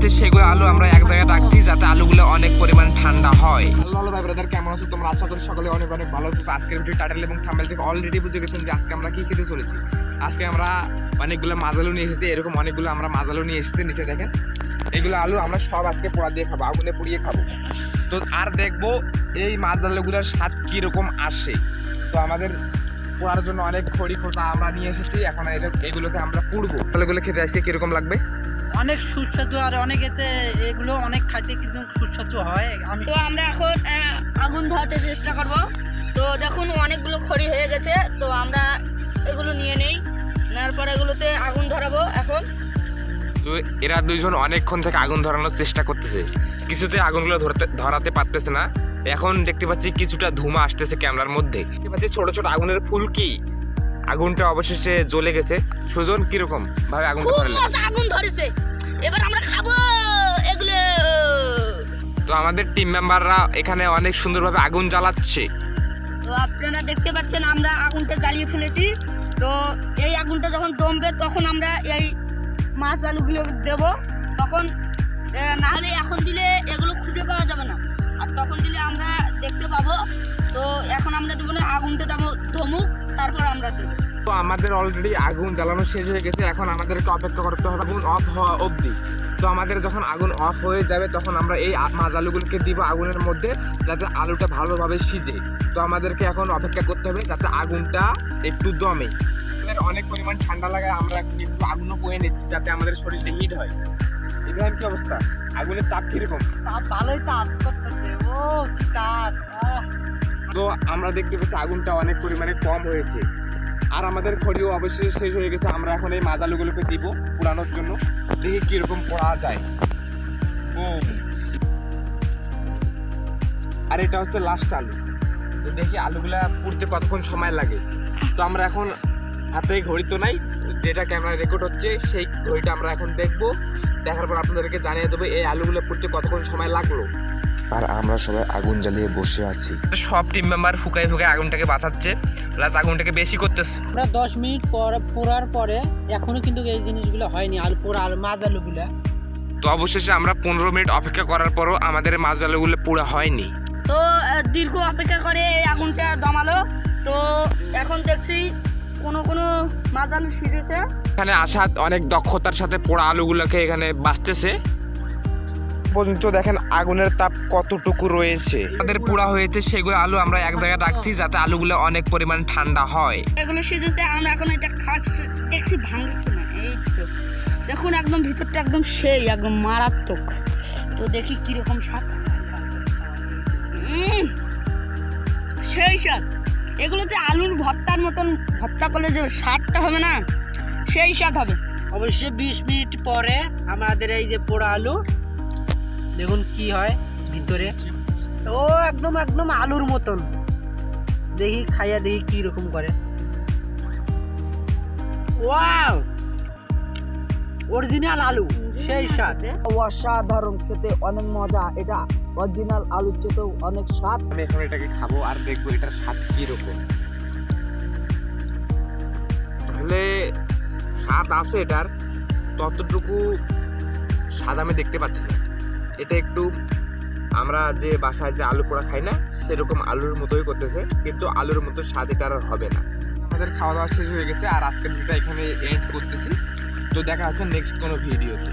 হয়েছে সেগুলো আলু আমরা এক জায়গায় রাখছি যাতে আলুগুলো অনেক পরিমাণ ঠান্ডা হয়। হ্যালো ভাই ব্রাদার কেমন আছো? তোমরা আশা করি সকলে অনেক অনেক ভালো আছো। আজকের ভিডিও টাইটেল এবং থাম্বনেল থেকে অলরেডি বুঝে গেছেন যে আজকে আমরা কি খেতে চলেছি। আজকে আমরা অনেকগুলো মাজালু নিয়ে এসেছি, এরকম অনেকগুলো আমরা মাজালু নিয়ে এসেছি নিচে দেখেন। এগুলো আলু আমরা সব আজকে পোড়া দিয়ে খাব, আগুনে পুড়িয়ে খাব। তো আর দেখব এই মাজালুগুলোর স্বাদ কীরকম আসে। তো আমাদের পোড়ার জন্য অনেক খড়ি খোটা আমরা নিয়ে এসেছি, এখন এগুলোকে আমরা পুড়বো। আলুগুলো খেতে আসছি কীরকম লাগবে? অনেক সুস্বাদু আর অনেক এতে এগুলো অনেক খাইতে কিন্তু সুস্বাদু হয়। আমি তো আমরা এখন আগুন ধরাতে চেষ্টা করব। তো দেখুন অনেকগুলো খড়ি হয়ে গেছে। তো আমরা এগুলো নিয়ে নেই। নেওয়ার পর এগুলোতে আগুন ধরাবো এখন। তো এরা দুইজন অনেকক্ষণ থেকে আগুন ধরানোর চেষ্টা করতেছে। কিছুতে আগুনগুলো ধরতে ধরাতে পারতেছে না। এখন দেখতে পাচ্ছি কিছুটা ধুমা আসতেছে ক্যামেরার মধ্যে। দেখতে পাচ্ছি ছোট ছোট আগুনের ফুলকি আগুনটা অবশেষে জ্বলে গেছে। সুজন কীরকম? ভাবে আগুনটা খুব ধরালেন। মজা আগুন ধরেছে। এবার আমরা খাব এগুলো। তো আমাদের টিম মেম্বাররা এখানে অনেক সুন্দরভাবে আগুন জ্বালাচ্ছে। তো আপনারা দেখতে পাচ্ছেন আমরা আগুনটা জ্বালিয়ে ফেলেছি। তো এই আগুনটা যখন দমবে তখন আমরা এই মাছ আলুগুলো দেব। তখন না হলে এখন দিলে এগুলো খুঁজে পাওয়া যাবে না। আর তখন দিলে আমরা দেখতে পাবো। তো এখন আমরা দেবো না আগুনটা দেবো ধমুক তারপর আমরা দেবো। তো আমাদের অলরেডি আগুন জ্বালানো শেষ হয়ে গেছে এখন আমাদেরকে অপেক্ষা করতে হবে আগুন অফ হওয়া অবধি। তো আমাদের যখন আগুন অফ হয়ে যাবে তখন আমরা এই মাছ আলুগুলোকে দিব আগুনের মধ্যে যাতে আলুটা ভালোভাবে সিজে। তো আমাদেরকে এখন অপেক্ষা করতে হবে যাতে আগুনটা একটু দমে। অনেক পরিমাণ ঠান্ডা লাগে আমরা এখন একটু আগুনও বয়ে নিচ্ছি যাতে আমাদের শরীরটা হিট হয়। ইব্রাহিম কি অবস্থা? আগুনের তাপ কীরকম? তাপ ভালোই তাপ করতেছে। ও কি তাপ। তো আমরা দেখতে পাচ্ছি আগুনটা অনেক পরিমাণে কম হয়েছে। আর আমাদের খড়িও অবশ্যই শেষ হয়ে গেছে। আমরা এখন এই মাছ আলুগুলোকে দিব পোড়ানোর জন্য। দেখি কীরকম পোড়া যায়। Boom. আর এটা হচ্ছে লাস্ট আলু। তো দেখি আলুগুলা পুড়তে কতক্ষণ সময় লাগে। তো আমরা এখন হাতে ঘড়ি তো নাই, যেটা ক্যামেরা রেকর্ড হচ্ছে, সেই ঘড়িটা আমরা এখন দেখব। দেখার পর আপনাদেরকে জানিয়ে দেবো এই আলুগুলো পুড়তে কতক্ষণ সময় লাগল। আর আমরা সবাই আগুন জ্বালিয়ে বসে আছি। সব টিম মেম্বার ফুকাই ফুকাই আগুনটাকে বাঁচাচ্ছে প্লাস আগুনটাকে বেশি করতেছে। আমরা দশ মিনিট পর পোড়ার পরে এখনও কিন্তু এই জিনিসগুলো হয়নি আর পোড়া আলু মাছ আলুগুলা তো অবশেষে আমরা পনেরো মিনিট অপেক্ষা করার পরও আমাদের মাছ আলুগুলো পুরো হয়নি। তো দীর্ঘ অপেক্ষা করে এই আগুনটা দমালো। তো এখন দেখছি কোনো কোনো মাছ আলু সিজেছে এখানে আসাদ অনেক দক্ষতার সাথে পোড়া আলুগুলোকে এখানে বাঁচতেছে। পর্যন্ত দেখেন আগুনের তাপ কতটুকু রয়েছে। আমাদের পোড়া হয়েছে সেগুলো আলু আমরা এক জায়গায় রাখছি যাতে আলুগুলো অনেক পরিমাণ ঠান্ডা হয়। এগুলো সিজেছে আমরা এখন এটা খাচ্ছি দেখছি ভাঙছে না এই তো। দেখুন একদম ভিতরটা একদম সেই একদম মারাত্মক। তো দেখি কীরকম স্বাদ। সেই স্বাদ। এগুলোতে আলুর ভর্তার মতন ভর্তা করলে যে স্বাদটা হবে না সেই স্বাদ হবে। অবশ্যই বিশ মিনিট পরে আমাদের এই যে পোড়া আলু দেখুন কি হয় ভিতরে। ও একদম একদম আলুর মতন। দেখি খাইয়া দেখি কি রকম করে। ওয়াও! অরিজিনাল আলু সেই স্বাদ। অসাধারণ খেতে অনেক মজা। এটা অরিজিনাল আলুর চেয়েও অনেক স্বাদ। আমি এখন এটাকে খাব আর দেখব এটার স্বাদ কীরকম তাহলে স্বাদ আছে এটার। ততটুকু স্বাদ আমি দেখতে পাচ্ছি না। এটা একটু আমরা যে বাসায় যে আলু পোড়া খাই না, সেরকম আলুর মতোই করতেছে, কিন্তু আলুর মতো স্বাদ এটা আর হবে না। আমাদের খাওয়া দাওয়া শেষ হয়ে গেছে, আর আজকের ভিডিওটা এখানে এন্ড করতেছি। তো দেখা হচ্ছে নেক্সট কোনো ভিডিওতে।